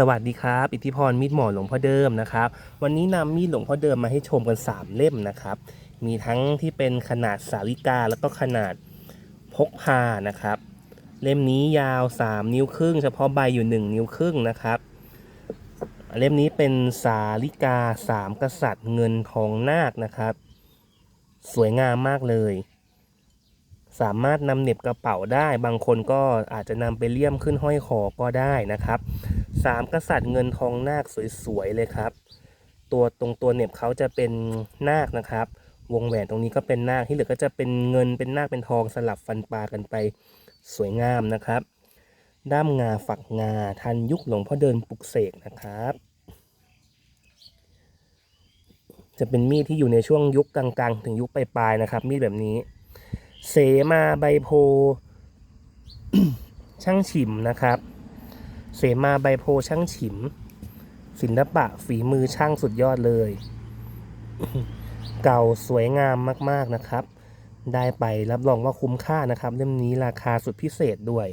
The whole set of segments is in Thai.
สวัสดีครับ อิทธิพรมีดหมอหลวงพ่อเดิมนะครับ วันนี้นำมีดหลวงพ่อเดิมมาให้ชมกัน 3 เล่มนะครับ มีทั้งที่เป็นขนาดสาลิกาแล้วก็ขนาดพกพานะครับ เล่มนี้ยาว 3 นิ้วครึ่ง เฉพาะใบอยู่ 1 นิ้วครึ่งนะครับ เล่มนี้เป็นสาลิกา 3 กษัตริย์เงินทองนาคนะครับ สวยงามมากเลย สามารถนำเน็บกระเป๋าได้ บางคนก็อาจจะนำไปเลี่ยมขึ้นห้อยคอก็ได้นะครับ สามกษัตริย์เงินทองนาคสวยๆเลยครับ ตัวตรงตัวเน็บเขาจะเป็นนาคนะครับ วงแหวนตรงนี้ก็เป็นนาคที่เหลือก็จะเป็นเงินเป็นนาคเป็นทองสลับฟันปลากันไปสวยงามนะครับ ด้ามงาฝักงาทันยุคหลวงพ่อเดินปลุกเสกนะครับ จะเป็นมีดที่อยู่ในช่วงยุคกลางๆ ถึงยุคปลายๆนะครับ มีดแบบนี้ เสมาใบโพช่างฉิมนะครับ มาใบโพช่างฉิม ศิลปะฝีมือช่างสุดยอดเลย เก่าสวยงามมากๆนะครับ ได้ไปรับรองว่าคุ้มค่านะครับ เล่มนี้ราคาสุดพิเศษด้วย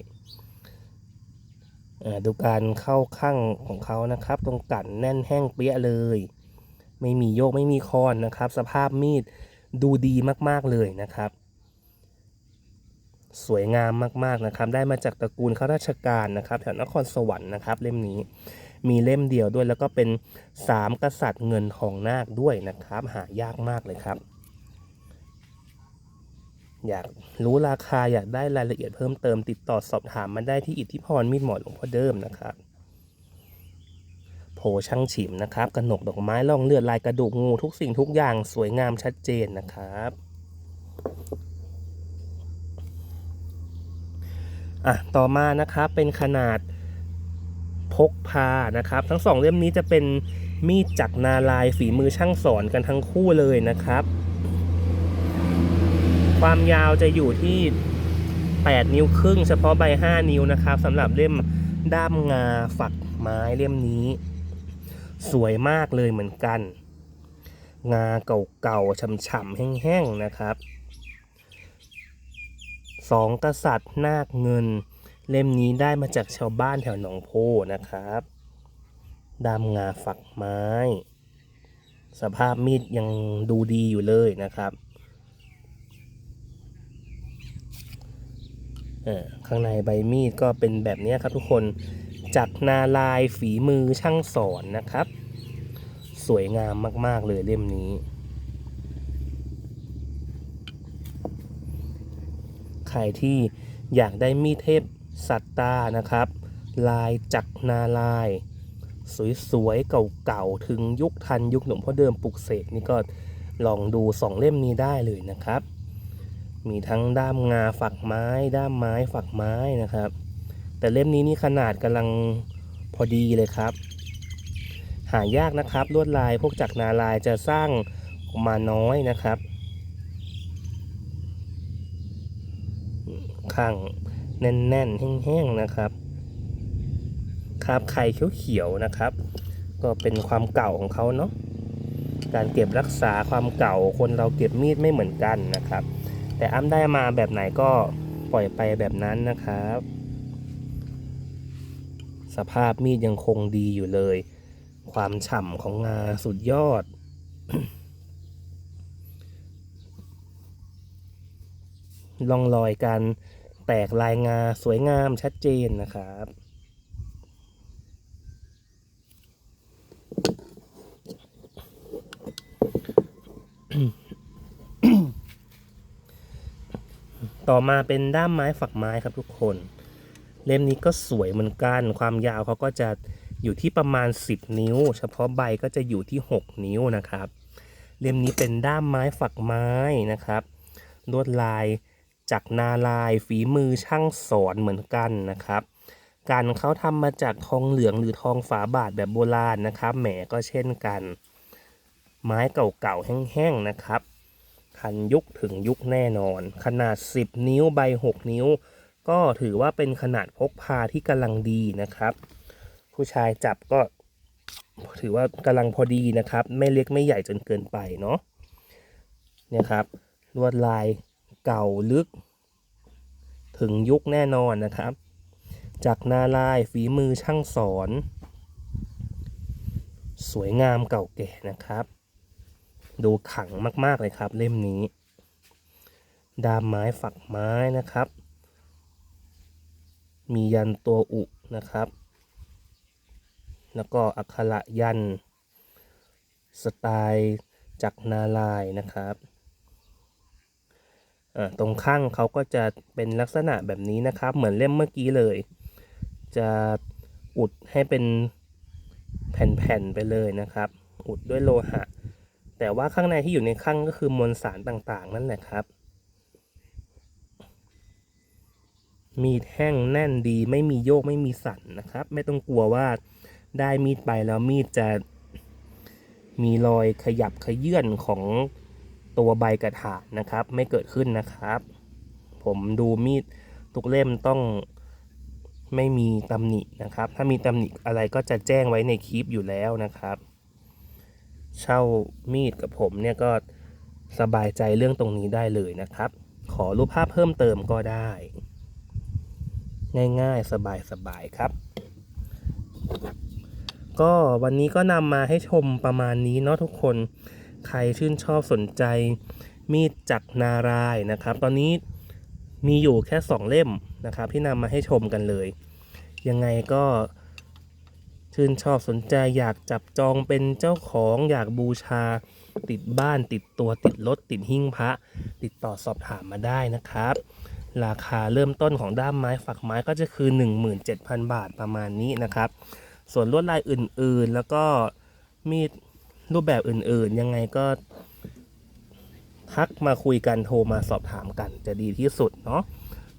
ดูการเข้าข้างของเขานะครับ ตรงกันแน่นแห้งเปี้ยเลย ไม่มีโยกไม่มีคอนนะครับ สภาพมีดดูดีมากๆเลยนะครับ สวยงามมากๆนะครับ ได้มาจากตระกูลข้าราชการนะครับ แถวนครสวรรค์นะครับ เล่มนี้มีเล่มเดียวด้วยแล้วก็เป็นสามกษัตริย์เงินทองนาคด้วยนะครับ หายากมากเลยครับ อยากรู้ราคาอยากได้รายละเอียดเพิ่มเติมติดต่อสอบถามมาได้ที่อิทธิพรมีดหมอหลวงพ่อเดิมนะครับโผช่างฉิมนะครับกระหนกดอกไม้ล่องเลือดลายกระดูกงูทุกสิ่งทุกอย่างสวยงามชัดเจนนะครับ อะต่อมานะครับเป็นขนาดพกพานะครับ ทั้งสองเล่มนี้จะเป็นมีดจักรนาลายฝีมือช่างสอนกันทั้งคู่เลยนะครับ ความยาวจะอยู่ที่ 8 นิ้วครึ่ง เฉพาะใบ 5 นิ้วนะครับสำหรับเล่มด้ามงาฝักไม้เล่มนี้ สวยมากเลยเหมือนกัน งาเก่าๆฉ่ำๆแห้งๆนะครับ สองกษัตริย์นาคเงิน เล่มนี้ได้มาจากชาวบ้านแถวหนองโพนะครับดามงาฝักไม้ สภาพมีดยังดูดีอยู่เลยนะครับเออข้างในใบมีดก็เป็นแบบนี้ครับทุกคนจากนาลายฝีมือช่างสอนนะครับ สวยงามมาก ๆ เลยเล่มนี้ ใครที่อยากได้มีดเทพสัตตานะครับ ลายจักรนาลาย สวยๆเก่าๆถึงยุคทันยุคหลวงพ่อเดิมปลุกเสกนี่ก็ลองดูสองเล่มนี้ได้เลยนะครับ มีทั้งด้ามงาฝักไม้ ด้ามไม้ฝักไม้นะครับ แต่เล่มนี้นี่ขนาดกำลังพอดีเลยครับ หายากนะครับลวดลายพวกจักรนาลายจะสร้างออกมาน้อยนะครับ ข้างแน่นๆแห้งๆนะครับครับไข่เขียวๆนะครับ ก็เป็นความเก่าของเขาเนาะการเก็บรักษาความเก่าคนเราเก็บมีดไม่เหมือนกันนะครับ แต่อ้ำได้มาแบบไหนก็ปล่อยไปแบบนั้นนะครับ สภาพมีดยังคงดีอยู่เลย ความฉ่ำของงาสุดยอด ล่องรอยการแตกลายงาสวยงามชัดเจนนะครับ ต่อมาเป็นด้ามไม้ฝักไม้ครับทุกคน เล่มนี้ก็สวยเหมือนกัน ความยาวเขาก็จะอยู่ที่ประมาณ 10 นิ้ว เฉพาะใบก็จะอยู่ที่ 6 นิ้วนะครับ เล่มนี้เป็นด้ามไม้ฝักไม้นะครับลวดลาย จากนาลายฝีมือช่างสอนเหมือนกันนะครับการเขาทำมาจากทองเหลืองหรือทองฝาบาทแบบโบราณนะครับแหมก็เช่นกัน ไม้เก่าๆแห้งๆนะครับทันยุคถึงยุคแน่นอน ขนาด 10 นิ้วใบ 6 นิ้ว ก็ถือว่าเป็นขนาดพกพาที่กำลังดีนะครับ ผู้ชายจับก็ถือว่ากำลังพอดีนะครับ ไม่เล็กไม่ใหญ่จนเกินไปเนาะเนี่ยครับลวดลาย เก่าลึก ถึงยุคแน่นอนนะครับ จากนาลายฝีมือช่างสอน สวยงามเก่าแก่นะครับ ดูขังมากๆเลยครับเล่มนี้ ดามไม้ฝักไม้นะครับ มียันตัวอุนะครับ แล้วก็อักขระยัน สไตล์จากนาลายนะครับ ตรงข้างเขาก็จะเป็นลักษณะแบบนี้นะครับ เหมือนเล่มเมื่อกี้เลย จะอุดให้เป็นแผ่นๆไปเลยนะครับ อุดด้วยโลหะ แต่ว่าข้างในที่อยู่ในข้างก็คือมวลสารต่างๆ นั่นแหละครับ มีดแห้งแน่นดีไม่มีโยกไม่มีสั่นนะครับ ไม่ต้องกลัวว่าได้มีดไปแล้วมีดจะมีรอยขยับขยื่นของ ตัวใบกระถางนะครับ ไม่เกิดขึ้นนะครับ ผมดูมีดทุกเล่มต้องไม่มีตำหนินะครับ ถ้ามีตำหนิอะไรก็จะแจ้งไว้ในคลิปอยู่แล้วนะครับ เช่ามีดกับผมเนี่ยก็สบายใจเรื่องตรงนี้ได้เลยนะครับ ขอรูปภาพเพิ่มเติมก็ได้ ง่ายๆสบายๆครับ ก็วันนี้ก็นำมาให้ชมประมาณนี้เนาะทุกคน ใครชื่นชอบสนใจ มีดจักรนารายนะครับ ตอนนี้มีอยู่แค่ 2 เล่มนะครับ ที่นำมาให้ชมกันเลย ยังไงก็ชื่นชอบสนใจอยากจับจองเป็นเจ้าของอยากบูชา ติดบ้านติดตัวติดรถติดหิ้งพระ ติดต่อสอบถามมาได้นะครับ ราคาเริ่มต้นของด้ามไม้ฝักไม้ก็จะคือ 17,000 บาทประมาณนี้นะครับ ส่วนลวดลายอื่นๆ แล้วก็มีด รูปแบบอื่นๆ ยังไงก็ทักมาคุยกันโทรมาสอบถามกันจะดีที่สุดเนาะ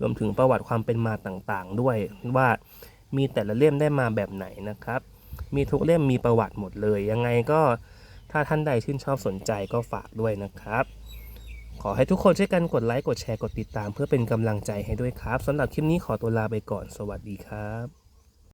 รวมถึงประวัติความเป็นมาต่างๆ ด้วยว่ามีแต่ละเล่มได้มาแบบไหนนะครับ มีทุกเล่มมีประวัติหมดเลย ยังไงก็ถ้าท่านใดชื่นชอบสนใจก็ฝากด้วยนะครับ ขอให้ทุกคนช่วยกันกดไลค์กดแชร์กดติดตาม เพื่อเป็นกำลังใจให้ด้วยครับสำหรับคลิปนี้ขอตัวลาไปก่อน สวัสดีครับ